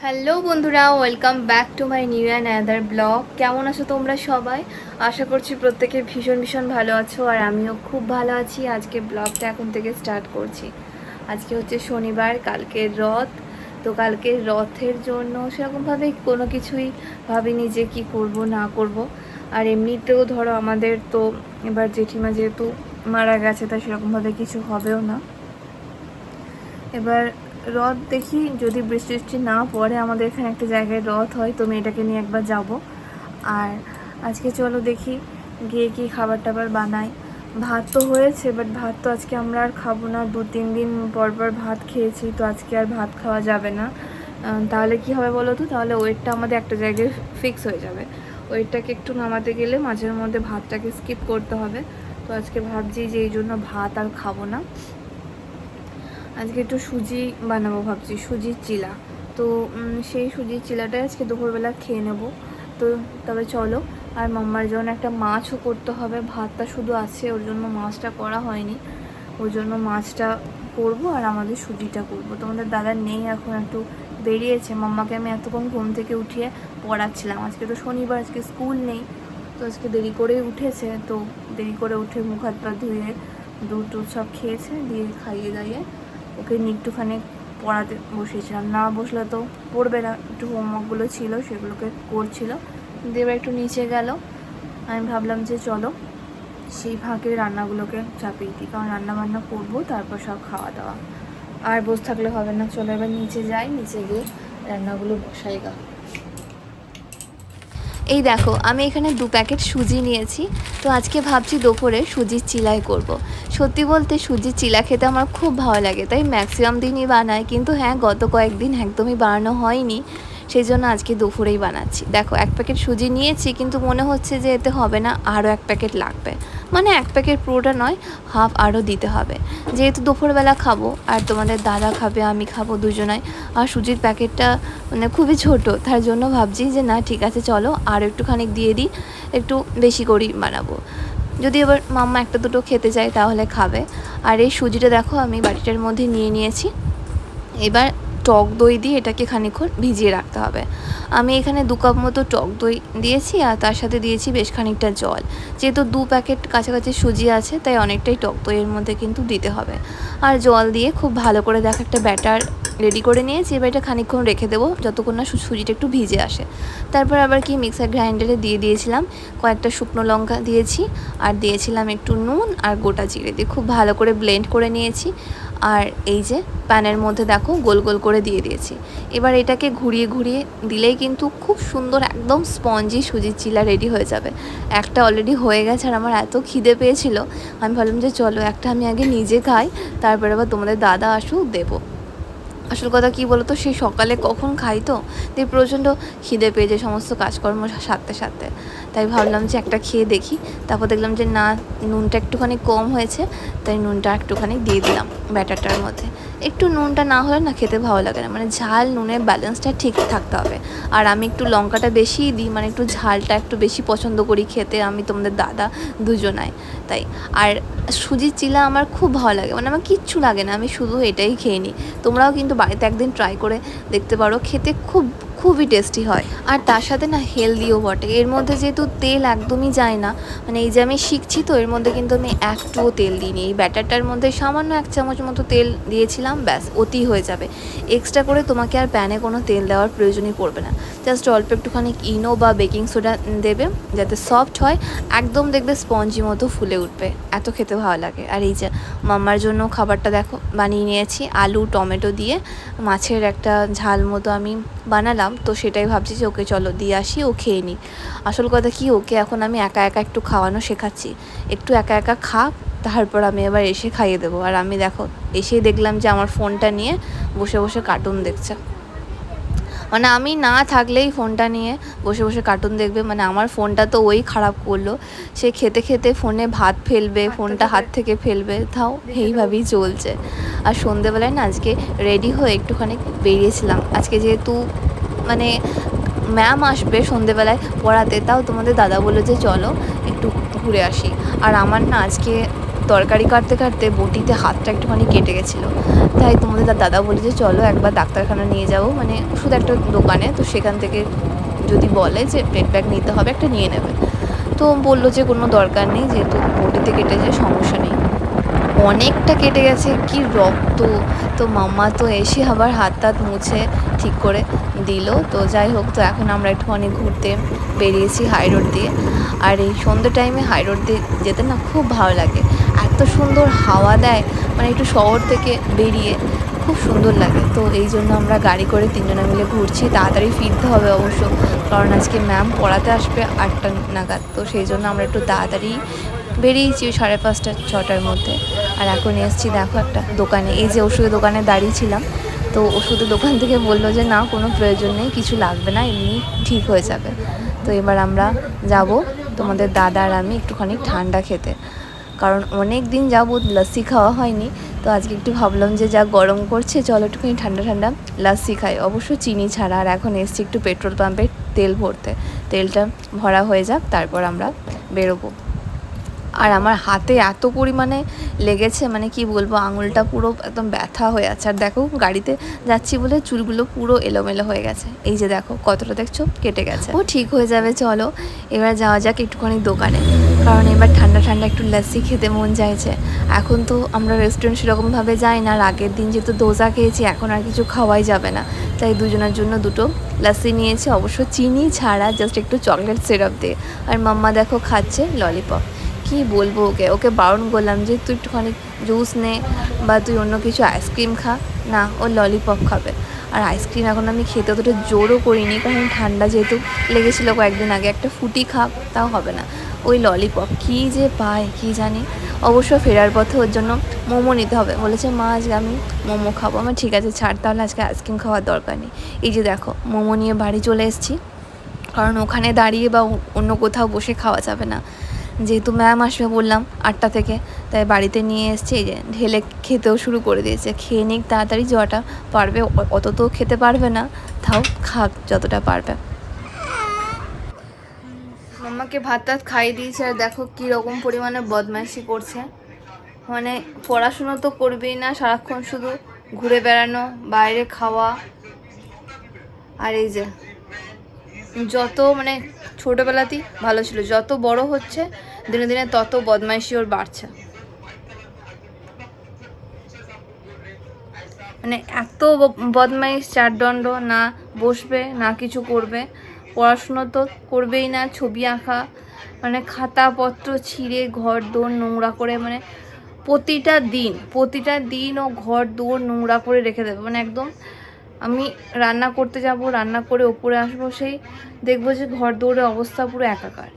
Hello বন্ধুরা, welcome back to my new and other blog. কেমন আছো তোমরা সবাই? আশা করছি প্রত্যেকে ভীষণ ভীষণ ভালো আছো আর আমিও খুব ভালো আছি। আজকে ব্লগটা এখন থেকে স্টার্ট করছি। আজকে হচ্ছে শনিবার, কালকে রথ। তো কালকে রথের জন্য সেরকমভাবে কোনো কিছুই ভাবিনি যে কি করব, না করব। আর এমনিতেও ধরো আমাদের তো এবার জেঠিমা যেহেতু মারা গেছে তা সেরকমভাবে কিছু হবেও না। এবার রথ দেখি, যদি বৃষ্টি বৃষ্টি না পড়ে আমাদের এখানে একটা জায়গায় রথ হয়, তো মেয়েটাকে নিয়ে একবার যাব। আর আজকে চলো দেখি, গিয়ে কি খাবার টাবার বানাই। ভাত তো হয়েছে বাট ভাত তো আজকে আমরা আর খাব না। দু, তিন দিন পর পর ভাত খেয়েছি, তো আজকে আর ভাত খাওয়া যাবে না। তাহলে কি হবে বলো তো? তাহলে ওয়েটটা আমাদের একটা জায়গায় ফিক্স হয়ে যাবে। ওয়েটটাকে একটু নামাতে গেলে মাঝের মধ্যে ভাতটাকে স্কিপ করতে হবে। তো আজকে ভাবছি যে এই জন্য ভাত আর খাব না। আজকে একটু সুজি বানাবো ভাবছি সুজির চিলা। তো সেই সুজির চিলাটাই আজকে দুপুরবেলা খেয়ে নেব। তো, তবে চলো, আর মাম্মার জন্য একটা মাছও করতে হবে। ভাতটা শুধু আছে, ওর জন্য মাছটা করা হয়নি। ওর জন্য মাছটা করব আর আমাদের সুজিটা করব। তোমাদের দাদা নেই এখন, একটু বেরিয়েছে। মাম্মাকে আমি এতক্ষণ ঘুম থেকে উঠিয়ে পড়াচ্ছিলাম। আজকে তো শনিবার, আজকে স্কুল নেই, তো আজকে দেরি করেই উঠেছে। তো, দেরি করে উঠে মুখ হাত পা ধুয়ে দুধ টুধ সব খেয়েছে, দিয়ে খাইয়ে দাইয়ে ওকে নিয়ে একটুখানি পড়াতে বসিয়েছিলাম। না বসলে তো পড়বে না। একটু হোমওয়ার্কগুলো ছিল, সেগুলোকে করছিল। দিয়ে এবার একটু নিচে গেল। আমি ভাবলাম যে চলো সেই ফাঁকে রান্নাগুলোকে চাপিয়ে দিই, কারণ রান্না বান্না করব, তারপর সব খাওয়া দাওয়া আর বসে থাকলে হবে না। চলো এবার নিচে যাই। নিচে গিয়ে রান্নাগুলো বসাই গা। এই দেখো, আমি এখানে দু প্যাকেট সুজি নিয়েছি। তো আজকে ভাবছি দুপুরে সুজির চিলাই করব। সত্যি বলতে সুজির চিলা খেতে আমার খুব ভালো লাগে। তাই ম্যাক্সিমাম দিনই বানাই, কিন্তু হ্যাঁ গত কয়েকদিন একদমই বানানো হয়নি সেই জন্য আজকে দুপুরেই বানাচ্ছি। দেখো, এক প্যাকেট সুজি নিয়েছি, কিন্তু মনে হচ্ছে যে এতে হবে না, আরও এক প্যাকেট লাগবে। মানে এক প্যাকেট পুরোটা নয়, হাফ আরও দিতে হবে। যেহেতু দুপুরবেলা খাব, আর তোমাদের দাদা খাবে, আমি খাব দুজনাই, আর সুজির প্যাকেটটা মানে খুবই ছোট, তার জন্য ভাবছি যে না, ঠিক আছে, চলো আর একটুখানি দিয়ে দিই, একটু বেশি করেই বানাবো। যদি এবার মাম্মা একটা দুটো খেতে চায় তাহলে খাবে। আর এই সুজিটা দেখো আমি বাটিটার মধ্যে নিয়ে নিয়েছি। এবার টক দই দিয়ে এটাকে খানিক্ষণ ভিজিয়ে রাখতে হবে। আমি এখানে দু কাপ মতো টক দই দিয়েছি আর তার সাথে দিয়েছি বেশ খানিকটা জল। যেহেতু দু প্যাকেট কাছাকাছি সুজি আছে, তাই অনেকটাই টক দইয়ের মধ্যে কিন্তু দিতে হবে। আর জল দিয়ে খুব ভালো করে দেখো একটা ব্যাটার রেডি করে নিয়েছি এবার এটা খানিকক্ষণ রেখে দেবো, যতক্ষণ না সুজিটা একটু ভিজে আসে। তারপর আবার কি মিক্সার গ্রাইন্ডারে দিয়ে দিয়েছিলাম, কয়েকটা শুকনো লঙ্কা দিয়েছি, আর দিয়েছিলাম একটু নুন আর গোটা জিরে দিয়ে খুব ভালো করে ব্লেন্ড করে নিয়েছি। আর এই যে প্যানের মধ্যে দেখো গোল গোল করে দিয়ে দিয়েছি। এবার এটাকে ঘুরিয়ে ঘুরিয়ে দিলেই কিন্তু খুব সুন্দর একদম স্পঞ্জি সুজির চিলা রেডি হয়ে যাবে। একটা অলরেডি হয়ে গেছে আর আমার এত খিদে পেয়েছিল। আমি ভাবলাম যে চলো একটা আমি আগে নিজে খাই, তারপরে আবার তোমাদের দাদা আসুক, দেবো। আসল কথা কী বলো তো সেই সকালে কখন খাই তো দিয়ে প্রচণ্ড খিদে পেয়ে যায় সমস্ত কাজকর্ম সারতে সারতে। তাই ভাবলাম যে একটা খেয়ে দেখি। তারপর দেখলাম যে না, নুনটা একটুখানি কম হয়েছে, তাই নুনটা একটুখানি দিয়ে দিলাম ব্যাটারটার মধ্যে। একটু নুনটা না হলে না খেতে ভালো লাগে না। মানে ঝাল, নুনের ব্যালেন্সটা ঠিক থাকতে হবে। আর আমি একটু লঙ্কাটা বেশিই দিই মানে একটু ঝালটা একটু বেশি পছন্দ করি খেতে। আমি তোমাদের দাদা দুজনাই, তাই। আর সুজির চিলা আমার খুব ভালো লাগে। মানে আমার কিচ্ছু লাগে না, আমি শুধু এটাই খেয়ে নিই। তোমরাও কিন্তু বাড়িতে একদিন ট্রাই করে দেখতে পারো। খেতে খুব খুবই টেস্টি হয়। আর তার সাথে না হেলদিও বটে। এর মধ্যে যেহেতু তেল একদমই যায় না মানে এই যে আমি শিখছি তো, এর মধ্যে কিন্তু আমি একটুও তেল দিইনি। এই ব্যাটারটার মধ্যে সামান্য এক চামচ মতো তেল দিয়েছিলাম, ব্যাস অতি হয়ে যাবে। এক্সট্রা করে তোমাকে আর প্যানে কোনো তেল দেওয়ার প্রয়োজনই পড়বে না। জাস্ট অল্প একটুখানি ইনো বা বেকিং সোডা দেবে, যাতে সফট হয়, একদম দেখবে স্পঞ্জি মতো ফুলে উঠবে। এত খেতে ভালো লাগে। আর এই যে মাম্মার জন্য খাবারটা দেখো, বানিয়ে নিয়েছি, আলু, টমেটো দিয়ে। মাছের একটা ঝাল মতো আমি বানালাম। তো সেটাই ভাবছি যে ওকে চলো দিয়ে আসি ও খেয়ে নিই আসল কথা কি ওকে এখন আমি একা একা একটু খাওয়ানো শেখাচ্ছি। একটু একা একা খা তারপর আমি এবার এসে খাইয়ে দেবো। আর আমি দেখো এসেই দেখলাম যে আমার ফোনটা নিয়ে বসে বসে কার্টুন দেখছে। মানে আমি না থাকলেই ফোনটা নিয়ে বসে বসে কার্টুন দেখবে মানে আমার ফোনটা তো ওই খারাপ করল। সে খেতে খেতে ফোনে ভাত ফেলবে ফোনটা হাত থেকে ফেলবে তাও এইভাবেই চলছে। আর সন্ধেবেলায় না আজকে রেডি হয়ে একটুখানি বেরিয়েছিলাম। আজকে যেহেতু মানে ম্যাম আসবে সন্ধেবেলায় পড়াতে, তাও তোমাদের দাদা বলল যে চলো একটু ঘুরে আসি। আর আমার না আজকে তরকারি কাটতে কাটতে বটিতে হাতটা একটুখানি কেটে গেছিল। তাই তোমাদের দাদা বলে যে চলো একবার ডাক্তারখানা নিয়ে যাব মানে ওষুধ একটা দোকানে, তো সেখান থেকে যদি বলে যে পেট ব্যাগ নিতে হবে একটা নিয়ে নেবে। তো বলল যে কোনো দরকার নেই, যেহেতু বটিতে কেটেছে সমস্যা নেই। অনেকটা কেটে গেছে, কি রক্ত! তো মাম্মা তো এসে আবার হাত টাত মুছে ঠিক করে দিল। তো যাই হোক, তো এখন আমরা একটুখানি ঘুরতে বেরিয়েছি হাই রোড দিয়ে। আর এই সন্ধ্যে টাইমে হাই রোড দিয়ে যেতে না খুব ভালো লাগে। এত সুন্দর হাওয়া দেয় মানে একটু শহর থেকে বেরিয়ে খুব সুন্দর লাগে। তো এই জন্য আমরা গাড়ি করে তিনজনে মিলে ঘুরছি। তাড়াতাড়ি ফিরতে হবে অবশ্য, কারণ আজকে ম্যাম পড়াতে আসবে আটটা নাগাদ। তো সেই জন্য আমরা একটু তাড়াতাড়ি বেরিয়েছি সাড়ে পাঁচটা, ছটার মধ্যে। আর এখন এসছি, দেখো একটা দোকানে। এই যে ওষুধের দোকানে দাঁড়িয়েছিলাম তো ওষুধের দোকান থেকে বলল যে, না, কোনো প্রয়োজন নেই, কিছু লাগবে না, এমনি ঠিক হয়ে যাবে। তো এবার আমরা যাব তোমাদের দাদা আর আমি একটুখানি ঠান্ডা খেতে। কারণ অনেক দিন যাবৎ লস্যি খাওয়া হয়নি, তো আজকে একটু ভাবলাম যে, যা গরম করছে, চলো একটুখানি ঠান্ডা ঠান্ডা লাস্সি খাই। অবশ্য চিনি ছাড়া, আর এখন এসছি একটু পেট্রোল পাম্পে তেল ভরতে। তেলটা ভরা হয়ে যাক, তারপর আমরা বেরোবো। আর আমার হাতে এত পরিমাণে লেগেছে মানে কি বলব, আঙুলটা পুরো একদম ব্যথা হয়ে আছে। আর দেখো, গাড়িতে যাচ্ছি বলে চুলগুলো পুরো এলোমেলো হয়ে গেছে। এই যে দেখো, কতটা দেখছ? কেটে গেছে। ও, ঠিক হয়ে যাবে, চলো। এবার যাওয়া যাক একটুখানি দোকানে। কারণ এবার ঠান্ডা ঠান্ডা একটু লাস্সি খেতে মন চাইছে। এখন তো আমরা রেস্টুরেন্ট সেরকমভাবে যাই না, আর আগের দিন যেহেতু দোজা খেয়েছি, এখন আর কিছু খাওয়াই যাবে না। তাই দুজনের জন্য দুটো লাস্সি নিয়েছি। অবশ্য চিনি ছাড়া জাস্ট একটু চকলেট সিরাপ দিয়ে। আর মাম্মা দেখো, খাচ্ছে ললিপপ কি বলব ওকে? ওকে বারণ করলাম যে, তুই একটুখানি জুস নে বা তুই অন্য কিছু আইসক্রিম খা। না, ও ললিপপ খাবে। আর আইসক্রিম এখন আমি খেতে অতটা জোরও করিনি, কারণ ঠান্ডা যেহেতু লেগেছিলো কয়েকদিন আগে, একটা ফুটি খা তাও হবে না। ওই ললিপপ কী যে পায়, কী জানি? অবশ্য ফেরার পথে ওর জন্য মোমো নিতে হবে। বলেছে, মা, আজকে আমি মোমো খাব। আমার ঠিক আছে, ছাড়, তাহলে আজকে আইসক্রিম খাওয়ার দরকার নেই। এই যে দেখো, মোমো নিয়ে বাড়ি চলে এসেছি। কারণ ওখানে দাঁড়িয়ে বা অন্য কোথাও বসে খাওয়া যাবে না। যেহেতু ম্যাম আসবে বললাম আটটা থেকে, তাই বাড়িতে নিয়ে এসছে, এই যে ঢেলে খেতেও শুরু করে দিয়েছে। খেয়ে নিক তাড়াতাড়ি যাওয়াটা পারবে অত তো খেতে পারবে না তাও খাক যতটা পারবে। মাম্মাকে ভাত টাত খাইয়ে দিয়েছে, আর দেখো কী রকম পরিমাণে বদমাইশি করছে। মানে পড়াশুনো তো করবেই না, সারাক্ষণ শুধু ঘুরে বেড়ানো, বাইরে খাওয়া। আর এই যে যত মানে ছোটোবেলাতেই ভালো ছিল। যত বড় হচ্ছে, দিনে দিনে তত বদমাইশি ওর বাড়ছে। মানে এত বদমাইশ চারদণ্ড না বসবে, না কিছু করবে। পড়াশুনো তো করবেই না, ছবি আঁকা মানে খাতাপত্র ছিঁড়ে ঘর, দোর, নোংরা করে মানে প্রতিটা দিন প্রতিটা দিন ও ঘর, দোর, নোংরা করে রেখে দেবে। মানে একদম আমি রান্না করতে যাব, রান্না করে ওপরে আসব, সেই দেখব যে ঘর দৌড়ের অবস্থা পুরো একাকার।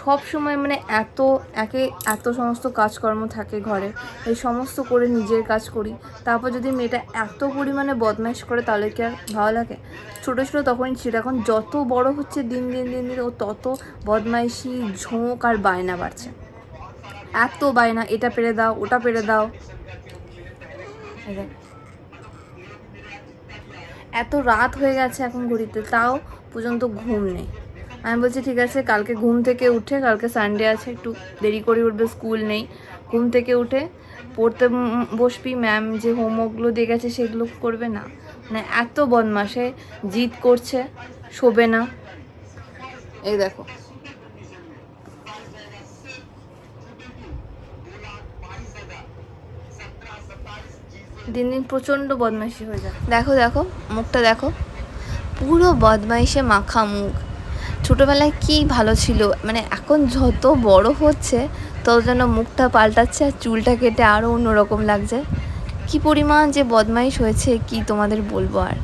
সব সময় মানে এত, একে এত সমস্ত কাজকর্ম থাকে ঘরে, এই সমস্ত করে নিজের কাজ করি। তারপর যদি মেয়েটা এত পরিমাণে বদমাইশ করে, তাহলে কি আর ভালো লাগে? ছোটো ছোটো তখনই ছিল এখন যত বড় হচ্ছে দিন দিন দিন দিন, ও তত বদমাইশি, ঝোঁক আর বায়না বাড়ছে। এত বায়না, এটা পেরে দাও, ওটা পেরে দাও। এত রাত হয়ে গেছে এখন ঘড়িতে, তাও পর্যন্ত ঘুম নেই। আমি বলছি, ঠিক আছে, কালকে ঘুম থেকে উঠে, কালকে সানডে আছে, একটু দেরি করে উঠবে স্কুল নেই। ঘুম থেকে উঠে পড়তে বসবি ম্যাম যে হোমওয়ার্কগুলো দিয়ে গেছে সেগুলো করবে না। মানে এত বদমাসে জিদ করছে, শোবে না। এই দেখো। দিন দিন প্রচণ্ড বদমাইশি হয়ে যায়। দেখো দেখো, মুখটা দেখো। পুরো বদমাইশে মাখা মুখ। ছোটোবেলায় কি ভালো ছিল? মানে এখন যত বড় হচ্ছে, তত যেন মুখটা পাল্টাচ্ছে আর চুলটা কেটে আরও অন্যরকম লাগছে। কি পরিমাণ যে বদমাইশ হয়েছে, কি তোমাদের বলব আর?